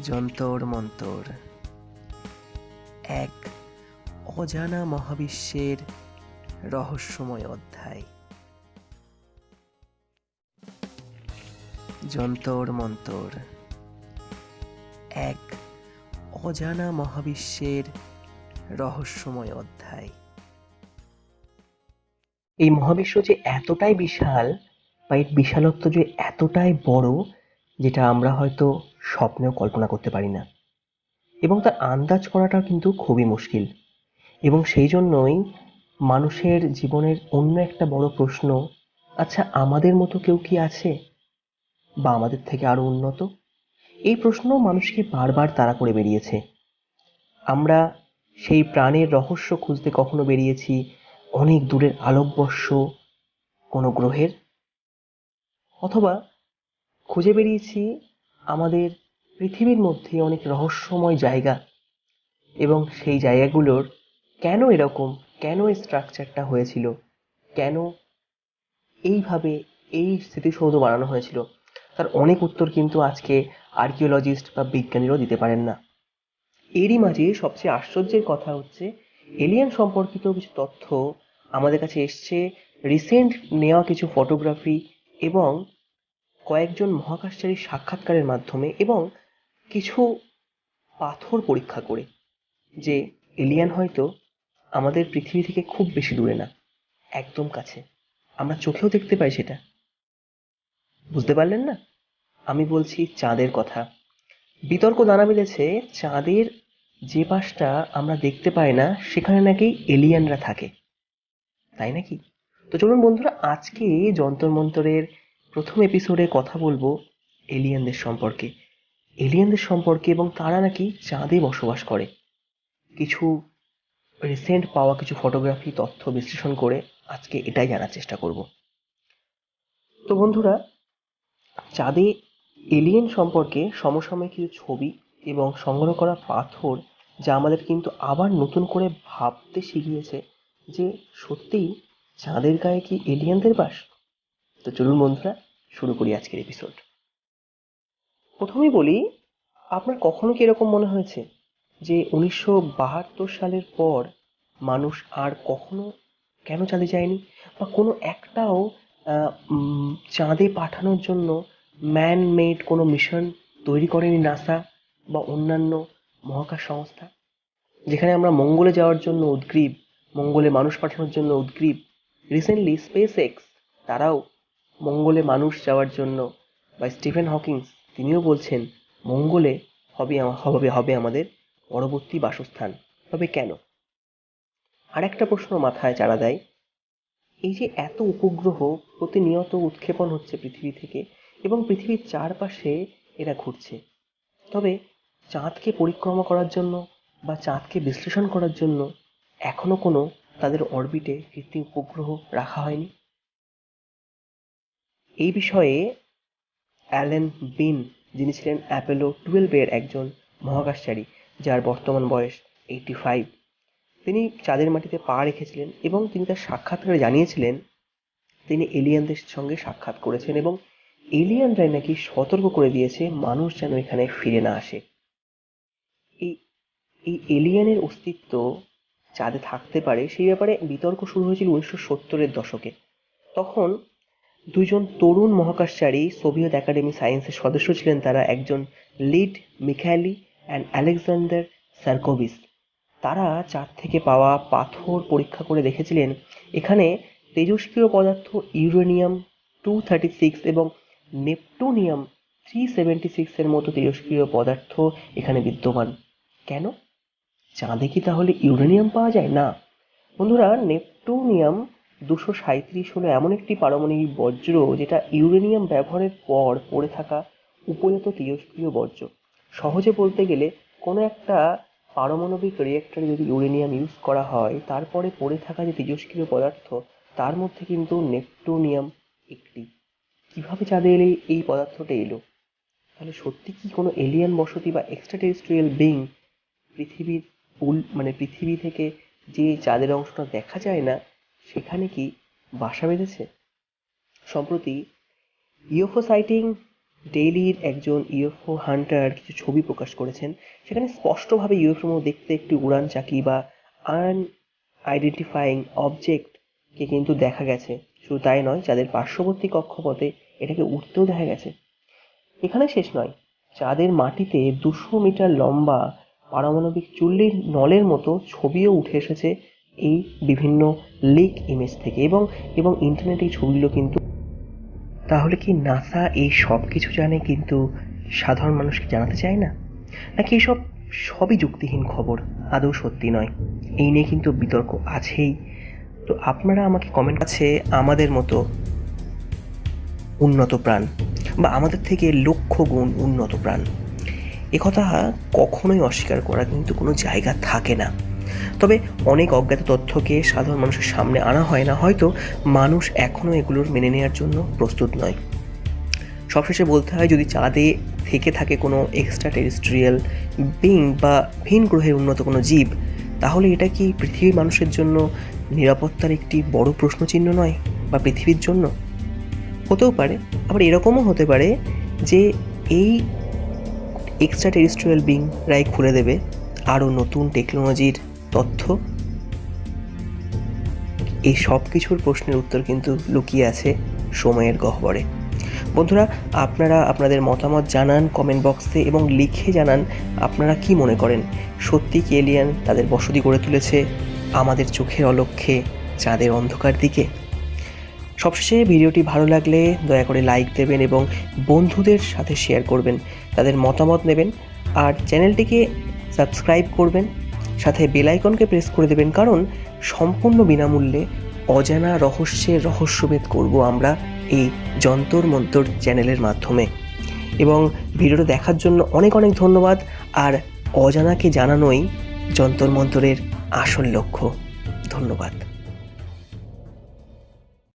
যন্তর মন্তর। এক অজানা মহাবিশ্বের রহস্যময় অধ্যায়। যন্তর মন্তর। এক অজানা মহাবিশ্বের রহস্যময় অধ্যায়। এই মহাবিশ্ব যে এতটাই বিশাল বা এর বিশালত্ব যে এতটাই বড় যেটা আমরা হয়তো স্বপ্নেও কল্পনা করতে পারি না। এবং তার আন্দাজ করাটা কিন্তু খুবই মুশকিল। এবং সেই জন্যই মানুষের জীবনের অন্য একটা বড় প্রশ্ন আচ্ছা আমাদের মতো কেউ কি আছে? বা আমাদের থেকে আরও উন্নত? এই প্রশ্ন মানুষকে বারবার তাড়া করে বেরিয়েছে। আমরা সেই প্রাণের রহস্য খুঁজতে কখনো বেরিয়েছি অনেক দূরের আলোকবর্ষ কোনো গ্রহের? অথবা খুঁজে বেরিয়েছি আমাদের পৃথিবীর মধ্যে অনেক রহস্যময় জায়গা এবং সেই জায়গাগুলোর কেন এরকম, কেন এই স্ট্রাকচারটা হয়েছিল, কেন এইভাবে এই স্মৃতিসৌধ বানানো হয়েছিল, তার অনেক উত্তর কিন্তু আজকে আর্কিওলজিস্ট বা বিজ্ঞানীরাও দিতে পারেন না। এরই মাঝে সবচেয়ে আশ্চর্যের কথা হচ্ছে এলিয়ান সম্পর্কিত কিছু তথ্য আমাদের কাছে এসছে রিসেন্ট নেওয়া কিছু ফটোগ্রাফি এবং কয়েকজন মহাকাশচারীর সাক্ষাৎকারের মাধ্যমে এবং কিছু পাথর পরীক্ষা করে যে এলিয়ান হয়তো আমাদের পৃথিবী থেকে খুব বেশি দূরে না, একদম কাছে। আমরা চোখেও দেখতে পাই সেটা। বুঝতে পারলেন না? আমি বলছি চাঁদের কথা। বিতর্ক জানা মিলেছে, চাঁদের যে পাশটা আমরা দেখতে পাই না, সেখানে নাকি এলিয়ানরা থাকে। তাই নাকি? তো চলুন বন্ধুরা, আজকে যন্তর মন্তরের প্রথম এপিসোডে কথা বলব এলিয়ানদের সম্পর্কে। এলিয়ানদের সম্পর্কে এবং তারা নাকি চাঁদে বসবাস করে। কিছু রিসেন্ট পাওয়া কিছু ফটোগ্রাফি তথ্য বিশ্লেষণ করে আজকে এটাই জানার চেষ্টা করব। তো বন্ধুরা, চাঁদে এলিয়েন সম্পর্কে সমসাময়িক কিছু ছবি এবং সংগ্রহ করা পাথর যা আমাদের কিন্তু আবার নতুন করে ভাবতে শিখিয়েছে যে সত্যিই চাঁদের গায়ে কি এলিয়েনদের বাস? তো চলুন বন্ধুরা শুরু করি আজকের এপিসোড প্রথমেই বলি, আপনার কখনো কি এরকম মনে হয়েছে যে উনিশশো বাহাত্তর সালের পর মানুষ আর কখনো কেন চাঁদে যায়নি? বা কোনো একটাও চাঁদে পাঠানোর জন্য ম্যান মেড কোনো মিশন তৈরি করেনি নাসা বা অন্যান্য মহাকাশ সংস্থা? যেখানে আমরা মঙ্গলে যাওয়ার জন্য উদ্গ্রীব, মঙ্গলে মানুষ পাঠানোর জন্য উদ্গ্রীব রিসেন্টলি স্পেস এক্স তারাও মঙ্গলে মানুষ যাওয়ার জন্য বা স্টিফেন হকিংস তিনিও বলছেন, মঙ্গলে হবে হবে হবে আমাদের পরবর্তী বাসস্থান। তবে কেন? আর একটা প্রশ্ন মাথায় চাড়া দেয়, এই যে এত উপগ্রহ প্রতিনিয়ত উৎক্ষেপণ হচ্ছে পৃথিবী থেকে এবং পৃথিবীর চারপাশে এরা ঘুরছে, তবে চাঁদকে পরিক্রমা করার জন্য বা চাঁদকে বিশ্লেষণ করার জন্য এখনও কোনো তাদের অরবিটে কৃত্রিম উপগ্রহ রাখা হয়নি? এই বিষয়ে অ্যালেন বিন, যিনি ছিলেন অ্যাপোলো টুয়েলভের একজন মহাকাশচারী, যার বর্তমান বয়স এইটি ফাইভ তিনি চাঁদের মাটিতে পা রেখেছিলেন এবং তিনি তার সাক্ষাৎকারে জানিয়েছিলেন, তিনি এলিয়ানদের সঙ্গে সাক্ষাৎ করেছেন এবং এলিয়ানরাই নাকি সতর্ক করে দিয়েছে মানুষ যেন এখানে ফিরে না আসে। এই এই এলিয়ানের অস্তিত্ব চাঁদে থাকতে পারে সেই ব্যাপারে বিতর্ক শুরু হয়েছিল উনিশশো সত্তরের দশকে। তখন দুইজন তরুণ মহাকাশচারী সোভিয়েত একাডেমি সায়েন্সের সদস্য ছিলেন তারা একজন lead Mikhail and Alexander Sarkovis তারা চাঁদ থেকে পাওয়া পাথর পরীক্ষা করে দেখেছিলেন। এখানে তেজস্ক্রিয় পদার্থ ইউরেনিয়াম টু থার্টি সিক্স এবং নেপটুনিয়াম থ্রি সেভেন্টি সিক্সের মতো তেজস্ক্রিয় পদার্থ এখানে বিদ্যমান। কেন? চাঁদে কি তাহলে ইউরেনিয়াম পাওয়া যায়? না। বন্ধুরা, নেপটুনিয়াম দুশো সাঁইত্রিশ হলো এমন একটি পারমাণবিক বজ্র যেটা ইউরেনিয়াম ব্যবহারের পর পড়ে থাকা উপজাত তেজস্ক্রিয় বর্জ্য। সহজে বলতে গেলে, কোনো একটা পারমাণবিক রিয়েক্টরে যদি ইউরেনিয়াম ইউজ করা হয়, তারপরে পড়ে থাকা যে তেজস্ক্রিয় পদার্থ, তার মধ্যে কিন্তু নেপটুনিয়াম একটি। কীভাবে চাঁদে এলে এই পদার্থটা এলো? তাহলে সত্যি কি কোনো এলিয়ান বসতি বা এক্সট্রা টেরিস্ট্রিয়াল বিং পৃথিবীর উল মানে পৃথিবী থেকে যে চাঁদের অংশটা দেখা যায় না সেখানে কি বাসা বেঁধেছে? সম্প্রতি ইউএফও সাইটিং ডেইলির একজন ইউএফও হান্টার কিছু ছবি প্রকাশ করেছেন। সেখানে স্পষ্টভাবে ইউএফও দেখতে একটি উড়ান চাকি বা আন আইডেন্টিফাইং অবজেক্টকে কিন্তু দেখা গেছে। শুধু তাই নয়, যাদের পার্শ্ববর্তী কক্ষপথে এটাকে উঠতেও দেখা গেছে। এখানে শেষ নয় চাঁদের মাটিতে দুশো মিটার লম্বা পারমাণবিক চুল্লির নলের মতো ছবিও উঠে এসেছে এই বিভিন্ন লিক ইমেজ থেকে এবং এবং ইন্টারনেটে এই ছবিগুলো কিন্তু তাহলে কি নাসা এই সব কিছু জানে কিন্তু সাধারণ মানুষকে জানাতে চায় না? নাকি এসব সবই যুক্তিহীন খবর? আদৌ সত্যি নয়। এই নিয়ে কিন্তু বিতর্ক আছেই। তো আপনারা আমাকে কমেন্ট আছে আমাদের মতো উন্নত প্রাণ বা আমাদের থেকে লক্ষ গুণ উন্নত প্রাণ। একথা কখনোই অস্বীকার করা কিন্তু কোনো জায়গা থাকে না। তবে অনেক অজ্ঞাত তথ্যকে সাধারণ মানুষের সামনে আনা হয় না। হয়তো মানুষ এখনও এগুলোর মেনে নেওয়ার জন্য প্রস্তুত নয়। সবশেষে বলতে হয়, যদি চাঁদে থেকে থাকে কোনো এক্সট্রা টেরিস্ট্রিয়াল বিং বা ভিন গ্রহের উন্নত কোনো জীব, তাহলে এটা কি পৃথিবীর মানুষের জন্য নিরাপত্তার একটি বড় প্রশ্নচিহ্ন নয় বা পৃথিবীর জন্য? হতেও পারে, আবার এরকমও হতে পারে যে এই এক্সট্রা টেরিস্ট্রিয়াল বিংরাই খুলে দেবে আরও নতুন টেকনোলজির তথ্য? এই সব কিছুর প্রশ্নের উত্তর কিন্তু লুকিয়ে আছে সময়ের গহ্বরে। বন্ধুরা, আপনারা আপনাদের মতামত জানান কমেন্ট বক্সে এবং লিখে জানান আপনারা কি মনে করেন। সত্যি কি এলিয়ান তাদের বসতি গড়ে তুলেছে আমাদের চোখের অলক্ষ্যে চাঁদের অন্ধকার দিকে? সবশেষে ভিডিওটি ভালো লাগলে দয়া করে লাইক দেবেন এবং বন্ধুদের সাথে শেয়ার করবেন। তাদের মতামত নেবেন। আর চ্যানেলটিকে সাবস্ক্রাইব করবেন। সাথে বেলাইকনকে প্রেস করে দেবেন কারণ সম্পূর্ণ বিনামূল্যে অজানা রহস্যের রহস্যভেদ করব আমরা এই যন্তর মন্তর চ্যানেলের মাধ্যমে। এবং ভিডিওটা দেখার জন্য অনেক অনেক ধন্যবাদ। আর অজানাকে জানানোই যন্তর মন্তরের আসল লক্ষ্য। ধন্যবাদ।